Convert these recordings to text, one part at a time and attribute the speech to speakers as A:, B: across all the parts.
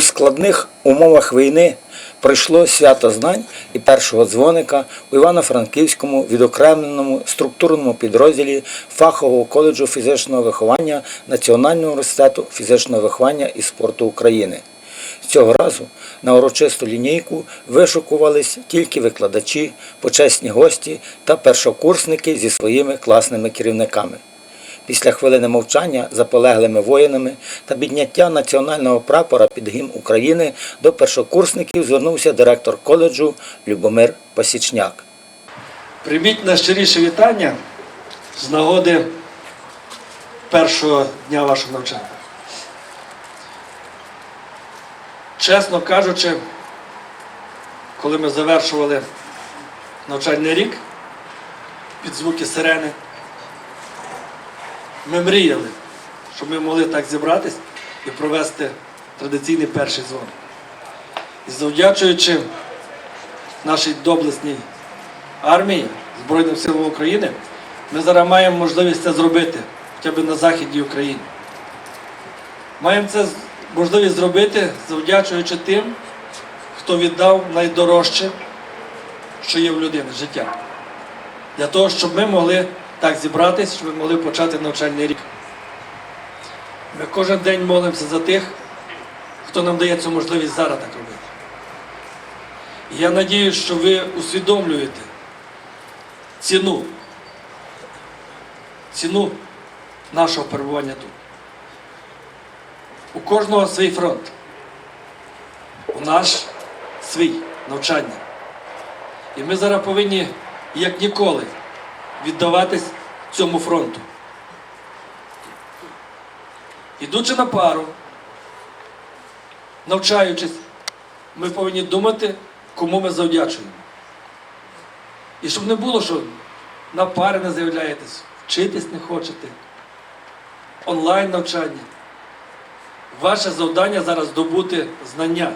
A: складних умовах війни пройшло свято знань і першого дзвоника у Івано-Франківському відокремленому структурному підрозділі фахового коледжу фізичного виховання Національного університету фізичного виховання і спорту України. Цього разу на урочисту лінійку вишукувались тільки викладачі, почесні гості та першокурсники зі своїми класними керівниками. Після хвилини мовчання за полеглими воїнами та підняття національного прапора під гімн України до першокурсників звернувся директор коледжу Любомир Посічняк.
B: Прийміть найщиріше вітання з нагоди першого дня вашого навчання. Чесно кажучи, коли ми завершували навчальний рік під звуки сирени, ми мріяли, щоб ми могли так зібратись і провести традиційний перший дзвон. І завдячуючи нашій доблесній армії Збройним силам України, ми зараз маємо можливість це зробити хоча б на західі України. Маємо це можливість зробити, завдячуючи тим, хто віддав найдорожче, що є в людини життя. Для того, щоб ми могли так зібратись, щоб ми могли почати навчальний рік. Ми кожен день молимося за тих, хто нам дає цю можливість зараз так робити. Я надію, що ви усвідомлюєте ціну, ціну нашого перебування тут. У кожного свій фронт. У наш свій навчання. І ми зараз повинні, як ніколи, віддаватись цьому фронту. Ідучи на пару, навчаючись, ми повинні думати, кому ми завдячуємо. І щоб не було, що на пари не з'являєтесь, вчитись не хочете, онлайн навчання. Ваше завдання зараз здобути знання.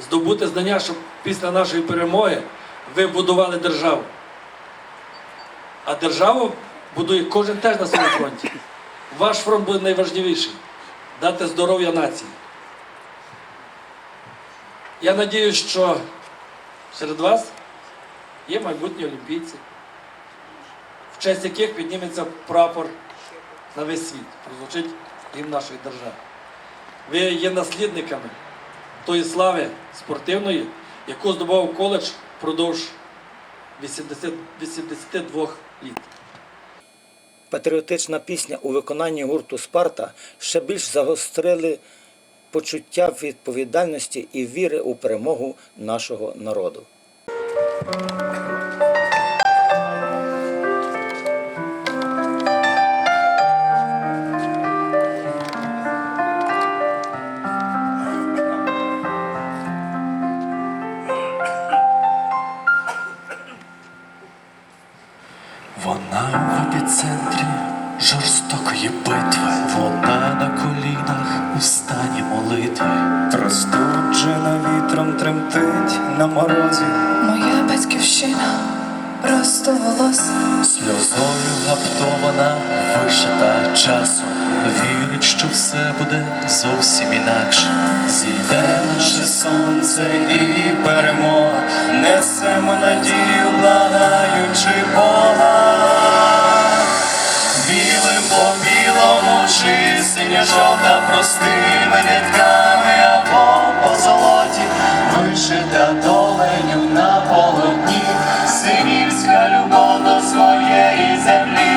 B: Здобути знання, щоб після нашої перемоги ви будували державу. А державу будує кожен теж на своєму фронті. Ваш фронт буде найважливіший дати здоров'я нації. Я надіюсь, що серед вас є майбутні олімпійці, в честь яких підніметься прапор на весь світ, прозвучить гімн нашої держави. Ви є наслідниками тої слави спортивної, яку здобував коледж впродовж 80, 82 літ.
A: Патріотична пісня у виконанні гурту Спарта ще більш загострили почуття відповідальності і віри у перемогу нашого народу.
C: Вона в епіцентрі жорстокої битви. Вона на колінах у стані молитви.
D: Розтуджена вітром тремтить на морозі.
E: Моя батьківщина просто волос.
C: Сльозою гаптована, вишита часом. Вірить, що все буде зовсім інакше.
D: Зійде наше сонце і перемога. Несемо надію, жовта простими нитками або по золоті. Вишита доленю на полотні, синівська любов до своєї землі,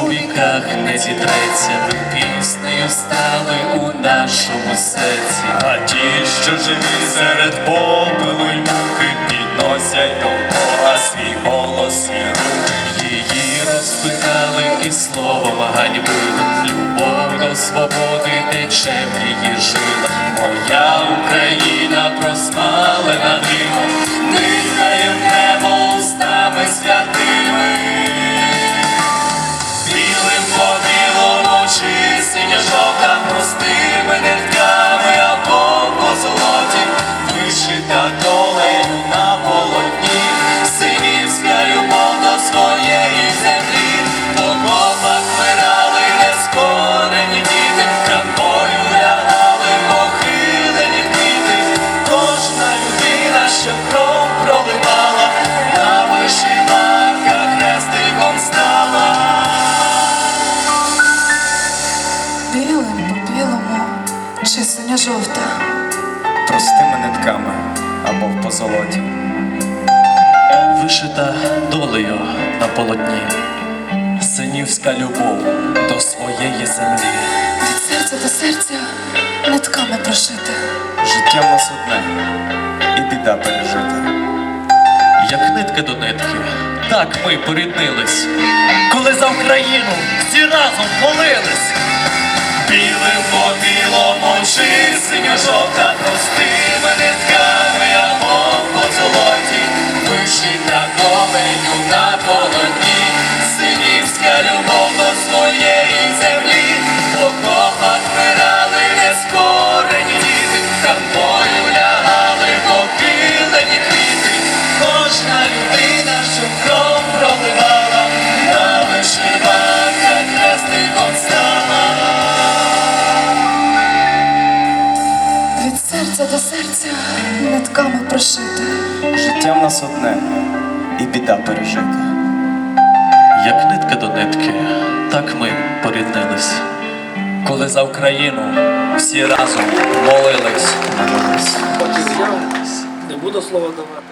C: у віках не зітреться, ви піснею стали у нашому серці.
D: А ті, що живі серед попелу й муки, підносять до Бога свій голос і руки.
C: Її розпитали і словом ганьбили. Любов до свободи тече в її жилах.
D: Моя Україна просмалена димом,
C: полотні, синівська любов до своєї землі.
E: Від серця до серця нитками прошити.
D: Життя в нас одне, і біда пережити.
C: Як нитки до нитки, так ми поріднились, коли за Україну всі разом молились.
D: Білим по білому чи синьо-жовта
E: Від до серця нитками прошити.
D: Життя в нас одне, і біда пережити.
C: Як нитки до нитки, так ми поріднились. Коли за Україну всі разом молились. молились.
B: Не буду слова давати.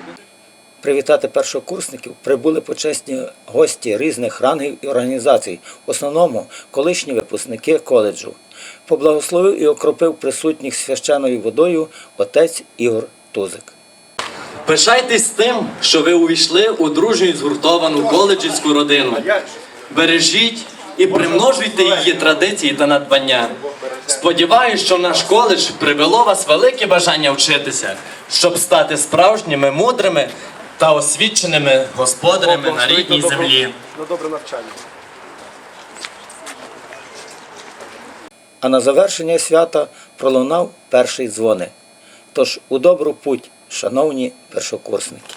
A: Привітати першокурсників прибули почесні гості різних рангів і організацій, в основному колишні випускники коледжу. Поблагословив і окропив присутніх священою водою отець Ігор Тузик.
F: Пишайтесь тим, що ви увійшли у дружню і згуртовану коледжівську родину. Бережіть і примножуйте її традиції та надбання. Сподіваюсь, що наш коледж привело вас велике бажання вчитися, щоб стати справжніми мудрими та освіченими господарями на рідній землі.
A: А на завершення свята пролунав перший дзвоник. Тож у добру путь, шановні першокурсники.